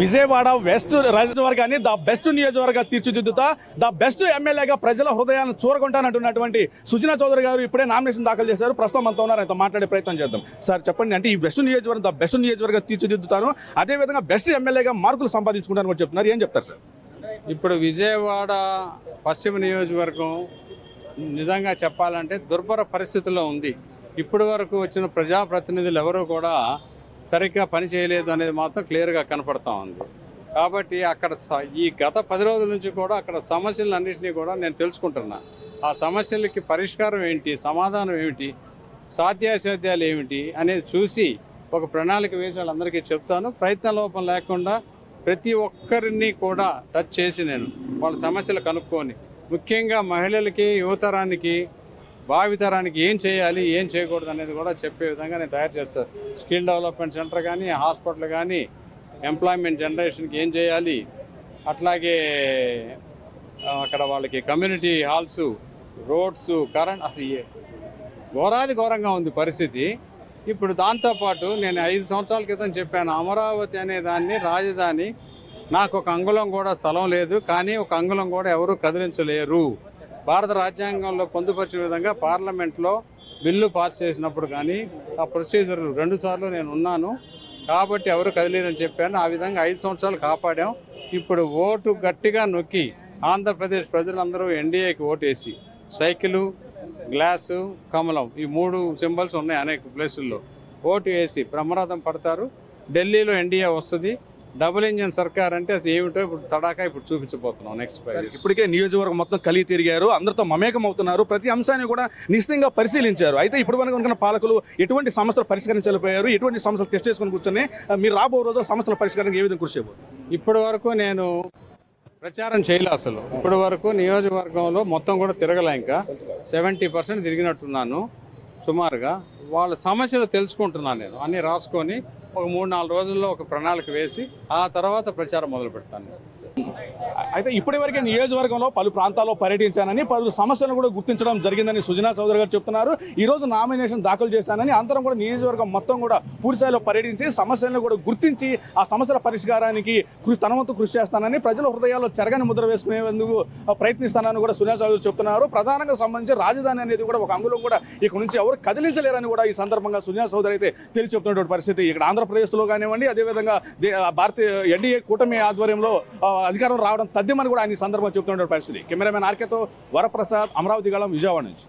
Vijayawada west రాజవర్గాన్ని the best నియోజకవర్గ తీర్చిదిద్దుతా ద బెస్ట్ ఎమ్మెల్యేగా ప్రజల హృదయాన్ని చూరగొంటానంటున్నటువంటి సుజనా చౌదరి గారు ఇప్పుడే నామినేషన్ దాఖలు చేశారు. ప్రస్తుతం మనతో ఉన్నారు. ఆయనతో మాట్లాడే ప్రయత్నం చేద్దాం. సార్ చెప్పండి అంటే ఈ వెస్ట్ నియోజకవర్గం ద బెస్ట్ నియోజకవర్గ తీర్చిదిద్దుతాను. అదే విధంగా బెస్ట్ ఎమ్మెల్యేగా మార్కులు సంపాదించుకుంటాను కూడా చెప్తున్నారు. ఏం చెప్తారు సార్? ఇప్పుడు విజయవాడ పశ్చిమ నియోజకవర్గం నిజంగా చెప్పాలంటే దుర్భర పరిస్థితుల్లో ఉంది. ఇప్పటి వరకు వచ్చిన ప్రజాప్రతినిధులు ఎవరు కూడా సరిగ్గా పని చేయలేదు అనేది మాత్రం క్లియర్గా కనపడతా ఉంది. కాబట్టి అక్కడ స- ఈ గత పది రోజుల నుంచి కూడా అక్కడ సమస్యలన్నింటినీ కూడా నేను తెలుసుకుంటున్నా. ఆ సమస్యలకి పరిష్కారం ఏంటి? సమాధానం ఏమిటి? సాధ్యాసాధ్యాలు ఏమిటి? అనేది చూసి ఒక ప్రణాళిక వేసి వాళ్ళందరికీ చెప్తాను. ప్రయత్న లోపం లేకుండా ప్రతి ఒక్కరిని కూడా టచ్ చేసి నేను వాళ్ళ సమస్యలు కనుక్కొని ముఖ్యంగా మహిళలకి యువతరానికి భావితరానికి ఏం చేయాలి ఏం చేయకూడదు అనేది కూడా చెప్పే విధంగా నేను తయారు చేస్తాను స్కిల్ డెవలప్మెంట్ సెంటర్ కానీ హాస్పిటల్ కానీ ఎంప్లాయ్మెంట్ జనరేషన్కి ఏం చేయాలి? అట్లాగే అక్కడ వాళ్ళకి కమ్యూనిటీ హాల్స్ రోడ్స్ కరెంట్ అసలు ఏ- ఘోరాది ఘోరంగా ఉంది పరిస్థితి. ఇప్పుడు దాంతోపాటు నేను ఐదు సంవత్సరాల క్రితం చెప్పాను అమరావతి అనే దాన్ని రాజధాని నాకు ఒక అంగుళం కూడా స్థలం లేదు కానీ ఒక అంగుళం కూడా ఎవరు కదిలించలేరు. భారత రాజ్యాంగంలో పొందుపరిచిన విధంగా పార్లమెంట్లో బిల్లు పాస్ చేసినప్పుడు కానీ ఆ ప్రొసీజర్ రెండుసార్లు నేను ఉన్నాను. కాబట్టి ఎవరు కదిలేరని చెప్పాను. ఆ విధంగా ఐదు సంవత్సరాలు కాపాడాం. ఇప్పుడు ఓటు గట్టిగా నొక్కి ఆంధ్రప్రదేశ్ ప్రజలందరూ ఎన్డీఏకి ఓటేసి సైకిలు గ్లాసు కమలం ఈ మూడు సింబల్స్ ఉన్నాయి అనేక ప్లేసుల్లో. ఓటు వేసి బ్రహ్మరథం పడతారు. ఢిల్లీలో ఎన్డీఏ వస్తుంది. డబుల్ ఇంజన్ సర్కార్ అంటే అది ఏమిటో ఇప్పుడు తడాకా ఇప్పుడు చూపించబోతున్నాం నెక్స్ట్ ఫైవ్ ఇయర్స్ ఇప్పటికే నియోజకవర్గం మొత్తం కలిగి తిరిగారు. అందరితో మమేకం అవుతున్నారు ప్రతి అంశాన్ని కూడా నిశ్చితంగా పరిశీలించారు. అయితే ఇప్పుడు వరకు ఉన్న పాలకులు ఎటువంటి సమస్యలు పరిష్కరించలేకపోయారు ఎటువంటి సమస్యలు టెస్ట్ చేసుకుని కూర్చొని మీరు రాబో రోజు సమస్యల పరిష్కారానికి ఏ విధంగా కృషి చేయబోతున్నారు? ఇప్పటి వరకు నేను ప్రచారం చేయలే అసలు. ఇప్పటి వరకు నియోజకవర్గంలో మొత్తం కూడా తిరగలే ఇంకా. సెవెంటీ పర్సెంట్ తిరిగినట్టున్నాను సుమారుగా. వాళ్ళ సమస్యలు తెలుసుకుంటున్నాను నేను. అన్నీ రాసుకొని ఒక మూడు నాలుగు రోజుల్లో ఒక ప్రణాళిక వేసి ఆ తర్వాత ప్రచారం మొదలు పెడతాను అయితే ఇప్పటివరకే నియోజకవర్గంలో పలు ప్రాంతాల్లో పర్యటించానని పలు సమస్యలను కూడా గుర్తించడం జరిగిందని సుజనా చౌదరి గారు చెప్తున్నారు. ఈ రోజు నామినేషన్ దాఖలు చేశానని అందరం కూడా నియోజకవర్గం మొత్తం కూడా పూర్తిస్థాయిలో పర్యటించి సమస్యలను కూడా గుర్తించి ఆ సమస్యల పరిష్కారానికి కృషి తనవంతు కృషి చేస్తానని ప్రజల హృదయాల్లో చెరగని ముద్ర వేసుకునేందుకు ప్రయత్నిస్తానని కూడా సుజనా చౌదరి చెప్తున్నారు. ప్రధానంగా సంబంధించి రాజధాని అనేది కూడా ఒక అంగుళం కూడా ఇక్కడ నుంచి ఎవరు కదిలించలేరని కూడా ఈ సందర్భంగా సుజనా చౌదరి అయితే తెలిసి చెప్తున్నటువంటి పరిస్థితి. ఇక్కడ ఆంధ్రప్రదేశ్లో కానివ్వండి అదేవిధంగా భారతీయ ఎన్డీఏ కూటమి ఆధ్వర్యంలో ఆ, అధికారం రావడం తథ్యమని కూడా ఆయన ఈ సందర్భంగా చెప్తున్నటువంటి పరిస్థితి. కెమెరామెన్ ఆర్కేతో వరప్రసాద్ అమరావతి గళం విజయవాడ నుంచి.